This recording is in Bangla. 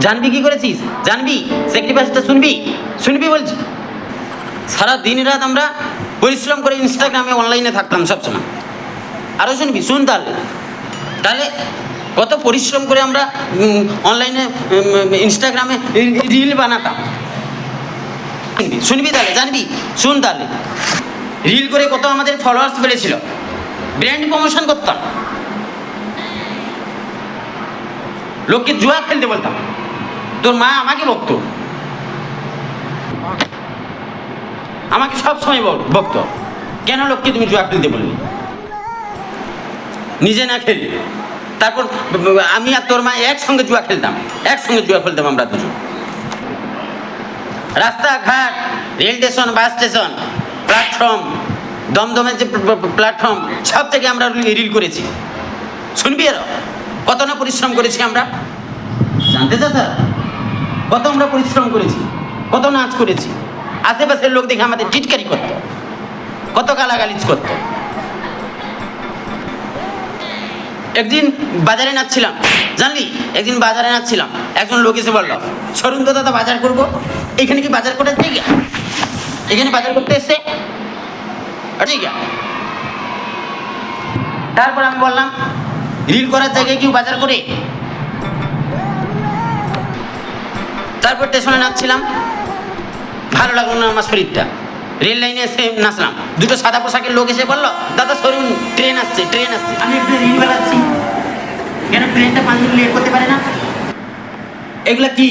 জানবি কি করেছিস? জানবি? স্যাক্রিফাইসটা শুনবি? শুনবি বলছি। সারা দিন রাত আমরা পরিশ্রম করে ইনস্টাগ্রামে অনলাইনে থাকতাম সবসময়। আরও শুনবি? শুন তাহলে। তাহলে কত পরিশ্রম করে আমরা অনলাইনে ইনস্টাগ্রামে রিল বানাতাম। শুনবি? তাহলে? জানবি? শুন তাহলে। রিল করে কত আমাদের ফলোয়ার্স বেড়েছিল। ব্র্যান্ড প্রমোশন করতাম। লোককে জুয়া খেলতে বলতাম। তোর মা আমাকে বকতো। আমাকে সব সময় বকতো। কেন লোককে তুমি জুয়া খেলতে বললি? নিজে না খেলি। তারপর আমি আর তোর মা একসঙ্গে জুয়া খেলতাম। একসঙ্গে জুয়া খেলতাম আমরা দুজন। রাস্তাঘাট, rail station, bus station, platform, দমদমের যে প্ল্যাটফর্ম, সব থেকে আমরা রিল করেছি। শুনবি এর? কত না পরিশ্রম করেছি আমরা? জানতে স্যার কত আমরা পরিশ্রম করেছি, কত নাচ করেছি। আশেপাশের লোক দেখে আমাদের টিটকারি করতো, কত গালাগালিজ করতো। একদিন বাজারে নাচছিলাম, জানলি? একদিন বাজারে নাচছিলাম, একজন লোক এসে বলল, সরুন তো দাদা বাজার করব। এখানে কি বাজার করে ঠিক এখানে বাজার করতে এসছে। ঠিক তারপর আমি বললাম, রিল করার জায়গায় কেউ বাজার করে? তারপর স্টেশনে নাচছিলাম ভালো লাগল না আমার শরীরটা। রেল লাইনে এসে নাচলাম। দুটো সাদা পোশাকের লোক এসে বলল দাদা সরুন ট্রেন আসছে ট্রেন আসছে। আমি একটু রিল বেলাচ্ছি কেন ট্রেনটা পাঁচ মিনিট লেট করতে পারে না? এগুলা কি?